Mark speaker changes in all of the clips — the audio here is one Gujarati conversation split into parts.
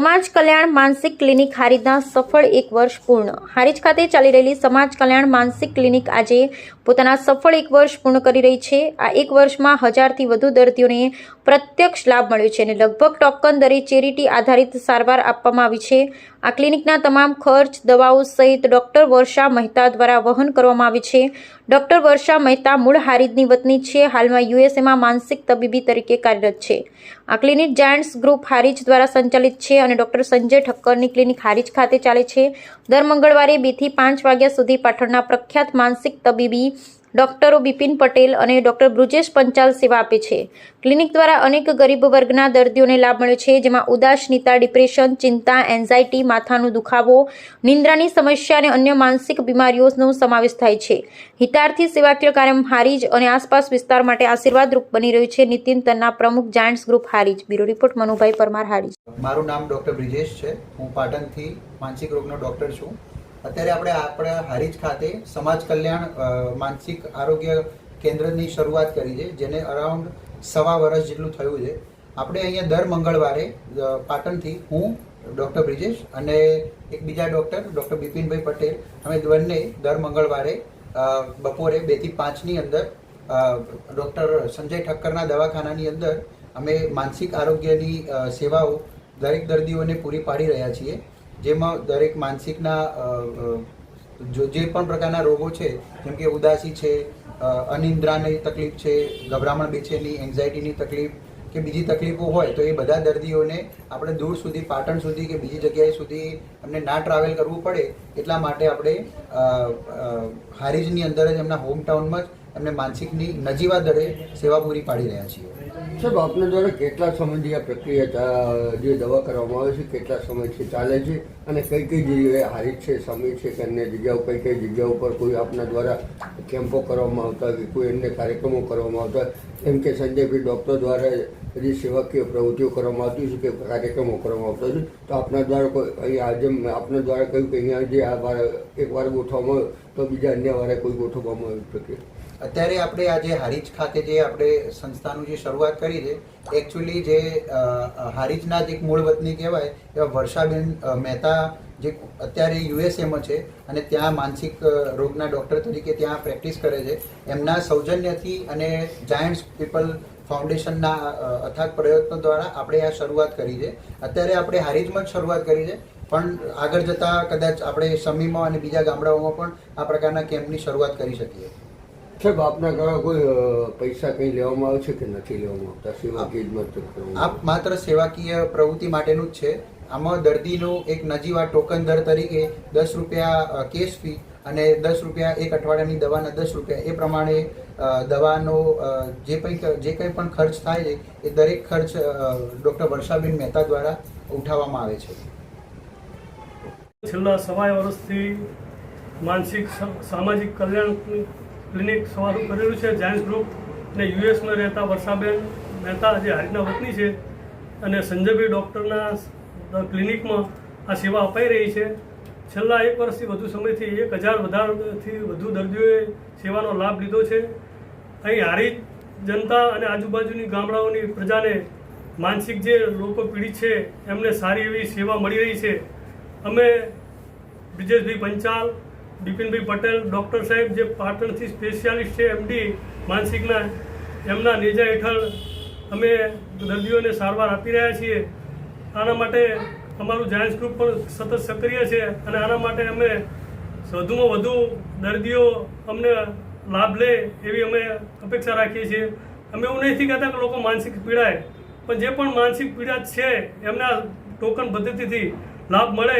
Speaker 1: સમાજ કલ્યાણ માનસિક ક્લિનિક હારીજના સફળ એક વર્ષ પૂર્ણ. હારીજ ખાતે ચાલી રહેલી સમાજ કલ્યાણ માનસિક ક્લિનિક આજે પોતાના સફળ એક વર્ષ પૂર્ણ કરી રહી છે. આ એક વર્ષમાં હજારથી વધુ દર્દીઓને પ્રત્યક્ષ લાભ મળ્યો છે અને લગભગ ટોકન દરે ચેરિટી આધારિત સારવાર આપવામાં આવી છે. આ ક્લિનિકના તમામ ખર્ચ, દવાઓ સહિત ડોક્ટર વર્ષા મહેતા દ્વારા વહન કરવામાં આવે છે. ડોક્ટર વર્ષા મહેતા મૂળ હારીજની વતની છે. હાલમાં યુએસએમાં માનસિક તબીબી તરીકે કાર્યરત છે. આ ક્લિનિક જાયન્ટ્સ ગ્રુપ હારીજ દ્વારા સંચાલિત છે અને ડોક્ટર સંજય ઠક્કરની ક્લિનિક હારીજ ખાતે ચાલે છે. દર મંગળવારે બેથી પાંચ વાગ્યા સુધી પાટણના પ્રખ્યાત માનસિક તબીબી ડોક્ટરો બિપિન પટેલ અને ડોક્ટર બ્રુજેશ પંચાલ સેવા આપે છે. ક્લિનિક દ્વારા અનેક ગરીબ વર્ગના દર્દીઓને લાભ મળ્યો છે, જેમાં ઉદાસનીતા ડિપ્રેશન, ચિંતા, એન્ઝાયટી, માથાનો દુખાવો, નિંદ્રાની સમસ્યા અને અન્ય માનસિક બીમારીઓનો સમાવેશ થાય છે. હિતાર્થી સેવાકીય કાર્યમ હારીજ અને આસપાસ વિસ્તાર માટે આશીર્વાદરૂપ બની રહ્યું છે. નીતિન તન્ના, પ્રમુખ Giants Group Harij bureau report, Manubhai Parmar Harij
Speaker 2: મારું નામ ડોક્ટર બ્રિજેશ છે. હું પાટણથી માનસિક રોગનો ડૉક્ટર છું. અત્યારે આપણે આપણા હારીજ ખાતે સમાજ કલ્યાણ માનસિક આરોગ્ય કેન્દ્રની શરૂઆત કરી છે, જેને અરાઉન્ડ સવા વર્ષ જેટલું થયું છે. આપણે અહીંયા દર મંગળવારે પાટણથી હું, ડૉક્ટર બ્રિજેશ અને એક બીજા ડૉક્ટર ડૉક્ટર બિપિનભાઈ પટેલ, અમે બંને દર મંગળવારે બપોરે બેથી પાંચની અંદર ડૉક્ટર સંજય ઠક્કરના દવાખાનાની અંદર અમે માનસિક આરોગ્યની સેવાઓ દરેક દર્દીઓને પૂરી પાડી રહ્યા છીએ. જેમાં દરેક માનસિકના જો જે પણ પ્રકારના રોગો છે, જેમ કે ઉદાસી છે અનિંદ્રાની તકલીફ છે, ગભરામણ બેચેની એન્ઝાયટીની તકલીફ કે બીજી તકલીફો હોય, તો એ બધા દર્દીઓને આપણે દૂર સુધી, પાટણ સુધી કે બીજી જગ્યાએ સુધી એમને ના ટ્રાવેલ કરવું પડે, એટલા માટે આપણે હારીજની અંદર જ એમના હોમટાઉનમાં જ એમને માનસિકની નજીવા દરે સેવા પૂરી પાડી રહ્યા છીએ.
Speaker 3: સાહેબ, આપના દ્વારા કેટલા સમયથી આ પ્રક્રિયા જે દવા કરવામાં આવે છે, કેટલા સમયથી ચાલે છે અને કઈ કઈ જગ્યાએ હારી છે સમય છે, કે અન્ય જગ્યાઓ, કઈ કઈ જગ્યાઓ પર કોઈ આપના દ્વારા કેમ્પો કરવામાં આવતા કે કોઈ અન્ય કાર્યક્રમો કરવામાં આવતા એમ કે સંજયભાઈ ડૉક્ટર દ્વારા બધી સેવાકીય પ્રવૃત્તિઓ કરવામાં આવતી છે, કે કાર્યક્રમો કરવામાં આવતા છે, તો આપના દ્વારા કોઈ, અહીંયા આજે આપના દ્વારા કહ્યું કે અહીંયા જે આ વાર, એક વાર ગોઠવવામાં તો બીજા અન્ય વારે કોઈ ગોઠવવામાં આવી પ્રક્રિયા?
Speaker 2: અત્યારે આપણે આજે હારીજ ખાતે જે આપણે સંસ્થાનું જે શરૂઆત કરી છે એકચ્યુઅલી જે હારીજના જ એક મૂળ વતની કહેવાય, એવા વર્ષાબેન મહેતા જે અત્યારે યુએસએમાં છે અને ત્યાં માનસિક રોગના ડૉક્ટર તરીકે ત્યાં પ્રેક્ટિસ કરે છે. એમના સૌજન્યથી અને જાયન્ટ્સ પીપલ ફાઉન્ડેશનના અથાગ પ્રયત્નો દ્વારા આપણે આ શરૂઆત કરી છે. અત્યારે આપણે હારીજમાં જ શરૂઆત કરી છે, પણ આગળ જતાં કદાચ આપણે સમીમાં અને બીજા ગામડાઓમાં પણ આ પ્રકારના કેમ્પની શરૂઆત કરી શકીએ.
Speaker 3: સાહેબ આપના દ્વારા કોઈ પૈસા કંઈ લેવામાં આવે છે કે નથી લેવામાં આવતા? સેવાકીય જ
Speaker 2: આપ માત્ર સેવાકીય પ્રવૃત્તિ માટેનું જ છે. આમાં દર્દીનું એક નજીવા ટોકન દર તરીકે દસ રૂપિયા કેશ ફી અને દસ રૂપિયા એક અઠવાડિયાની દવાના દસ રૂપિયા એ પ્રમાણે દવાનો જે કંઈ જે કંઈ પણ ખર્ચ થાય છે એ દરેક ખર્ચ ડૉક્ટર વર્ષાબેન મહેતા દ્વારા ઉઠાવવામાં આવે છે.
Speaker 4: છેલ્લા સવાય વર્ષથી માનસિક સામાજિક કલ્યાણ ક્લિનિક શરૂ કરેલું છે. જાયન્સ ગ્રુપ અને યુએસમાં રહેતા વર્ષાબેન મહેતા, જે હારીના વતની છે અને સંજયભાઈ ડૉક્ટરના ક્લિનિકમાં આ સેવા અપાઈ રહી છે. છેલ્લા એક વર્ષથી વધુ સમયથી એક હજાર વધારથી વધુ દર્દીઓએ સેવાનો લાભ લીધો છે. અહીં હારી જનતા અને આજુબાજુની ગામડાઓની પ્રજાને માનસિક જે લોકો પીડિત છે, એમને સારી એવી સેવા મળી રહી છે. અમે બ્રિજેશભાઈ પંચાલ બિપિનભાઈ પટેલ, ડૉક્ટર સાહેબ જે પાટણથી સ્પેશિયાલિસ્ટ છે, એમડી માનસિકના એમના નેજા હેઠળ અમે દર્દીઓને સારવાર આપી રહ્યા છીએ. આના માટે અમારું જાયન્સ ગ્રુપ પણ સતત સક્રિય છે અને આના માટે અમે વધુમાં વધુ દર્દીઓ અમને લાભ લે એવી અમે અપેક્ષા રાખીએ છીએ. અમે એવું નથી કહેતા કે લોકો માનસિક પીડાય, પણ જે પણ માનસિક પીડા છે, એમના ટોકન પદ્ધતિથી લાભ મળે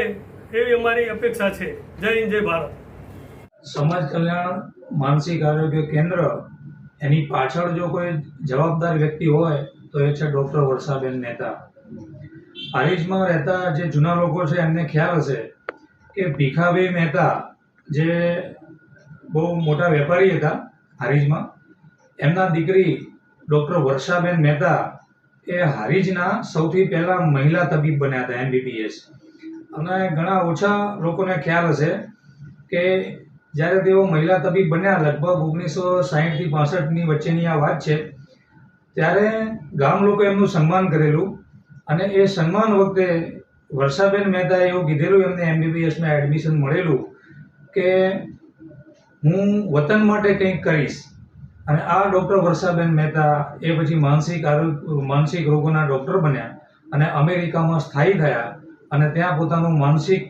Speaker 4: એવી અમારી અપેક્ષા છે. જય હિન્દ, જય ભારત.
Speaker 5: સમાજ કલ્યાણ, માનસિક આરોગ્ય કેન્દ્ર, એની પાછળ જો કોઈ જવાબદાર વ્યક્તિ હોય, તો એ છે ડૉક્ટર વર્ષાબેન મહેતા. હારીજમાં રહેતા જે જૂના લોકો છે, એમને ખ્યાલ હશે કે ભીખાભાઈ મહેતા જે બહુ મોટા વેપારી હતા હારીજમાં, એમના દીકરી ડૉક્ટર વર્ષાબેન મહેતા એ હારીજના સૌથી પહેલાં મહિલા તબીબ બન્યા હતા એમબીબીએસ અને ઘણા ઓછા લોકોને ખ્યાલ હશે કે જ્યારે તેઓ મહિલા તબીબ બન્યા લગભગ ઓગણીસો સાહીઠથી પાસઠની વચ્ચેની આ વાત છે, ત્યારે ગામ લોકોએ એમનું સન્માન કરેલું અને એ સન્માન વખતે વર્ષાબેન મહેતાએ એવું કીધેલું, એમને એમબીબીએસમાં એડમિશન મળેલું કે હું વતન માટે કંઈક કરીશ અને આ ડૉક્ટર વર્ષાબેન મહેતા એ પછી માનસિક આરોગ્ય, માનસિક રોગોના ડૉક્ટર બન્યા અને અમેરિકામાં સ્થાયી થયા અને ત્યાં પોતાનું માનસિક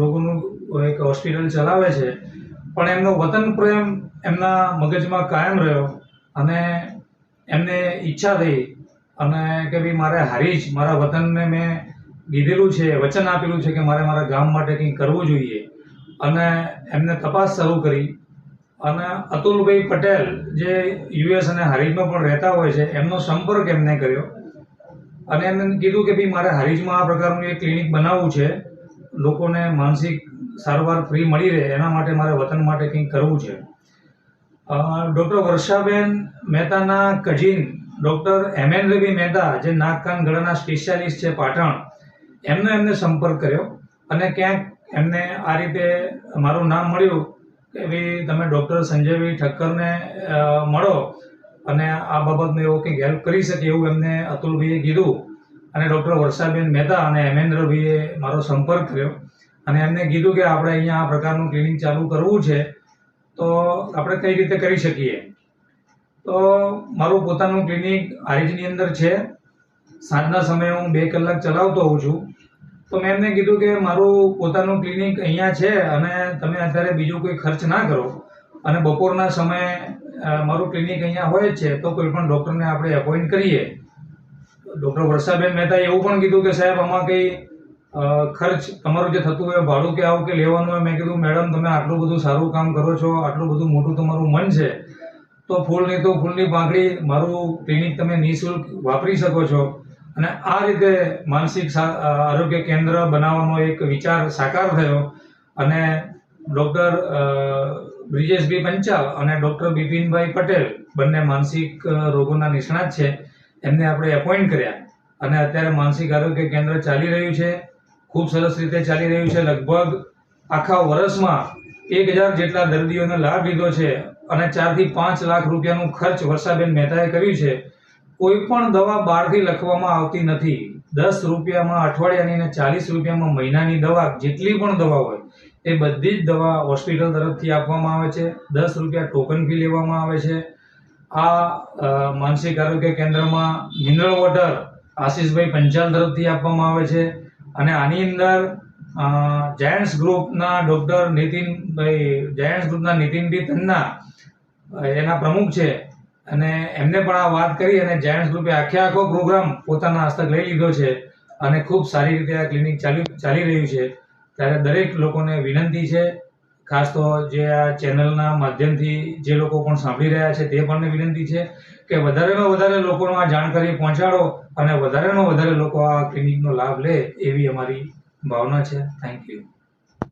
Speaker 5: રોગોનું એક હોસ્પિટલ ચલાવે છે, પણ એમનો વતન પ્રેમ એમના મગજમાં કાયમ રહ્યો અને એમને ઈચ્છા થઈ અને કે ભાઈ મારે હારી જ, મારા વતનને મેં કીધેલું છે, વચન આપેલું છે કે મારે મારા ગામ માટે કંઈક કરવું જોઈએ. અને એમને તપાસ શરૂ કરી અને અતુલભાઈ પટેલ જે યુએસ અને હારીજમાં પણ રહેતા હોય છે, એમનો સંપર્ક એમને કર્યો અને એમને કીધું કે ભાઈ મારે હારીજમાં આ પ્રકારનું એક ક્લિનિક બનાવવું છે, લોકોને માનસિક સારવાર ફ્રી મળી રહે, એના માટે મારે વતન માટે કંઈક કરવું છે? ડૉક્ટર વર્ષાબેન મહેતાના કજિન ડૉક્ટર હેમેન્દ્રભાઈ મહેતા, જે નાક કાન ગળાના સ્પેશિયાલિસ્ટ છે પાટણ, એમનો એમને સંપર્ક કર્યો અને ક્યાંક એમને આ રીતે મારું નામ મળ્યું કે ભાઈ તમે ડૉક્ટર સંજયભાઈ ઠક્કરને મળો અને આ બાબતમાં એવો કંઈક હેલ્પ કરી શકે એવું એમને અતુલભાઈએ કીધું અને ડૉક્ટર વર્ષાબેન મહેતા અને હેમેન્દ્રભાઈએ મારો સંપર્ક કર્યો. અને એમને કીધું કે આપણે અહીંયા આ પ્રકારનું ક્લિનિક ચાલુ કરવું છે, તો આપણે કઈ રીતે કરી શકીએ? તો મારું પોતાનું ક્લિનિક આરીજની અંદર છે. સાંજના સમયે હું બે કલાક ચલાવતો હોઉં છું. તો મેં એમને કીધું કે મારું પોતાનું ક્લિનિક અહીંયા છે અને તમે અત્યારે બીજો કોઈ ખર્ચ ના કરો. અને બપોરના સમયે મારું ક્લિનિક અહીંયા હોય જ છે, તો કોઈ પણ ડૉક્ટરને આપણે એપોઇન્ટ કરીએ. ડૉક્ટર વર્ષાબેન મહેતાએ એવું પણ કીધું કે સાહેબ, આમાં કંઈ ખર્ચ તમારું જે થતું હોય ભાડું કે આવું કે લેવાનું હોય, મેં કીધું, મેડમ, તમે આટલું બધું સારું કામ કરો છો, આટલું બધું મોટું તમારું મન છે, તો ફૂલ નહીં તો ફૂલની પાંખડી, મારું ક્લિનિક તમે નિઃશુલ્ક વાપરી શકો છો. અને આ રીતે માનસિક આરોગ્ય કેન્દ્ર બનાવવાનો એક વિચાર સાકાર થયો અને ડૉક્ટર બ્રિજેશભાઈ પંચાલ અને ડૉક્ટર બિપિનભાઈ પટેલ બંને માનસિક રોગોના નિષ્ણાત છે, એમને આપણે એપોઇન્ટ કર્યા. અને અત્યારે માનસિક આરોગ્ય કેન્દ્ર ચાલી રહ્યું છે. ખૂબ સરસ રીતે ચાલી રહ્યું છે. લગભગ આખા વર્ષમાં એક હજાર જેટલા દર્દીઓને લાભ લીધો છે અને ચારથી પાંચ લાખ રૂપિયાનું ખર્ચ વર્ષાબેન મહેતાએ કર્યું છે. કોઈ પણ દવા બહારથી લખવામાં આવતી નથી. દસ રૂપિયામાં અઠવાડિયાની અને ચાલીસ રૂપિયામાં મહિનાની દવા, જેટલી પણ દવા હોય, એ બધી જ દવા હોસ્પિટલ તરફથી આપવામાં આવે છે. દસ રૂપિયા ટોકન ફી લેવામાં આવે છે. આ માનસિક આરોગ્ય કેન્દ્રમાં મિનરલ વોટર આશીષભાઈ પંચાલ તરફથી આપવામાં આવે છે. અને આની અંદર જાયન્ટ્સ ગ્રુપના ડૉક્ટર નીતિનભાઈ જાયન્ટ્સ ગ્રુપના નીતિનભાઈ તન્ના એના પ્રમુખ છે. અને એમને પણ આ વાત કરી અને જાયન્ટ્સ ગ્રુપે આખે આખો પ્રોગ્રામ પોતાના હસ્તક લઈ લીધો છે અને ખૂબ સારી રીતે આ ક્લિનિક ચાલી ચાલી રહ્યું છે. ત્યારે દરેક લોકોને વિનંતી છે ખાસ તો જે આ ચેનલના માધ્યમથી જે લોકો પણ સાંભળી રહ્યા છે, તે પણ વિનંતી છે કે વધારેમાં વધારે લોકોનો આ જાણકારી પહોંચાડો અને વધારેમાં વધારે લોકો આ ક્લિનિકનો લાભ લે એવી અમારી ભાવના છે. Thank you